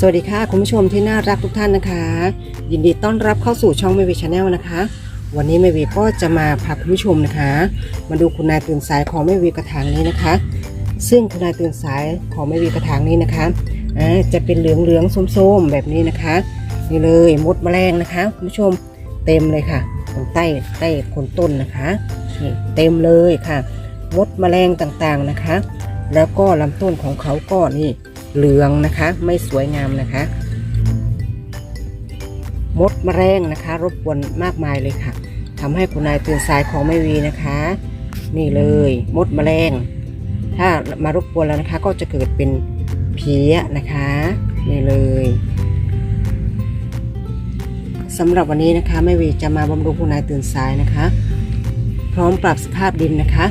สวัสดีค่ะ คุณผู้ชมที่น่ารักทุกท่านนะคะ ยินดีต้อนรับเข้าสู่ช่องเมวีชาแนลนะคะ วันนี้เมวีก็จะมาพาคุณผู้ชมนะคะ มาดูคุณนายตื่นสายของเมวีกระถางนี้นะคะ ซึ่งคุณนายตื่นสายของเมวีกระถางนี้นะคะจะเป็นเหลืองเหลืองๆส้มๆแบบนี้นะคะนี่เลยมดแมลงนะคะคุณผู้ชมเต็มเลยค่ะตรงใต้ใต้โคนต้นนะคะนี่เต็มเลยค่ะ มดแมลงต่างๆนะคะ แล้วก็ลำต้นของเขาก็นี่ เหลืองนะคะ ไม่สวยงามนะคะ มดแมลงนะคะ รบกวนมากมายเลยค่ะทำให้คุณนายตื่นสายของไม่วีนะคะ นี่เลยมดแมลง ถ้ามารบกวนแล้วนะคะ ก็จะเกิดเป็นเพี้ยนะคะ นี่เลยสำหรับวันนี้นะคะแม่วีจะมาบำรุงคุณนายตื่นสายนะคะ พร้อมปรับสภาพดินนะคะ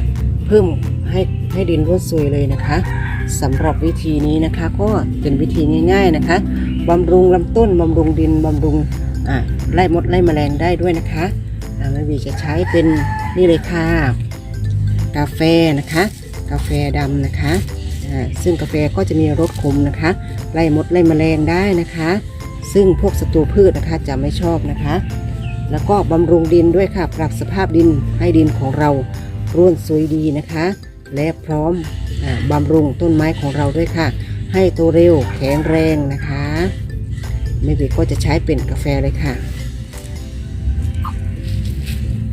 เพิ่มให้ให้ดินร่วนซุยเลยนะคะ สำหรับวิธีนี้นะคะก็เป็นวิธีง่าย ๆนะคะบำรุงลำต้นบำรุงดินบำรุงไล่มดไล่แมลงได้ด้วยนะคะแม่วีจะใช้เป็นนี่เลยค่ะ กาแฟนะคะ กาแฟดำนะคะซึ่งกาแฟก็จะมีรสขมนะคะ ไล่มดไล่แมลงได้นะคะ ซึ่งพวกศัตรูพืชนะคะจะไม่ชอบนะคะ แล้วก็บำรุงดินด้วยค่ะ ปรับสภาพดินให้ดินของเราร่วนสวยดีนะคะ และพร้อม บำรุงต้นไม้ของเราด้วยค่ะ ให้โตเร็วแข็งแรงนะคะไม่บีก็จะใช้เป็นกาแฟเลยค่ะ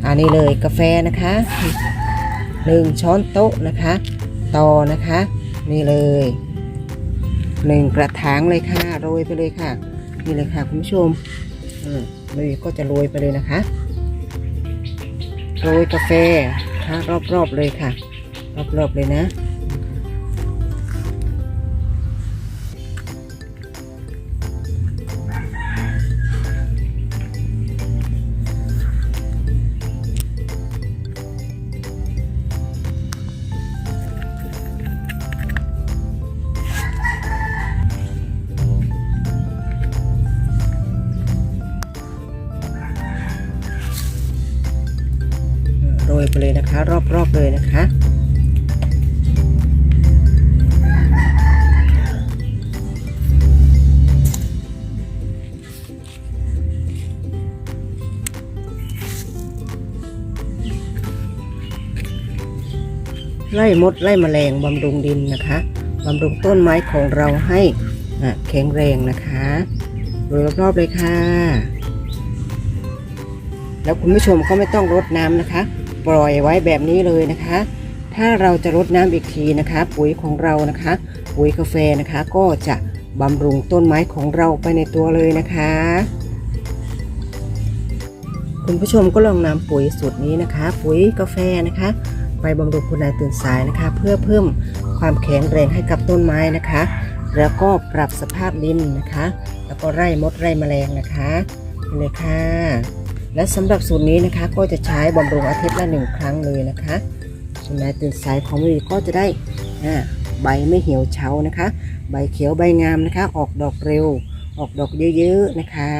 อันนี้เลยกาแฟนะคะหนึ่งช้อนโต๊ะนะคะต่อนะคะ นี่เลยหนึ่งกระถางเลยค่ะโรยไปเลยค่ะ นี่เลยค่ะคุณผู้ชมอืมเลยก็จะโรยไปเลยนะคะโรยกาแฟค่ะรอบๆเลยค่ะ รอบๆเลยนะ ยไปเลยนะคะ รอบๆเลยนะคะไล่มดไล่แมลงบำรุงดินนะคะบำรุงต้นไม้ของเราให้แข็งแรงนะคะโดยรอบๆเลยค่ะ แล้วคุณผู้ชมก็ไม่ต้องรดน้ำนะคะ ปล่อยไว้แบบนี้เลยนะคะ ถ้าเราจะรดน้ำอีกทีนะคะ ปุ๋ยของเรานะคะ ปุ๋ยกาแฟนะคะ ก็จะบำรุงต้นไม้ของเราไปในตัวเลยนะคะ คุณผู้ชมก็ลองนำปุ๋ยสูตรนี้นะคะ ปุ๋ยกาแฟนะคะ ไปบำรุงคุณนายตื่นสายนะคะ เพื่อเพิ่มความแข็งแรงให้กับต้นไม้นะคะ แล้วก็ปรับสภาพดินนะคะ แล้วก็ไร่มดไร่แมลงนะคะเลยค่ะ และสำหรับสูตรนี้นะคะก็จะใช้บำรุงอาทิตย์ละหนึ่งครั้งเลยนะคะคุณนายตื่นสายของวีก็จะได้ใบไม่เหี่ยวเฉานะคะ ใบเขียวใบงามนะคะ ออกดอกเร็ว ออกดอกเยอะๆนะคะ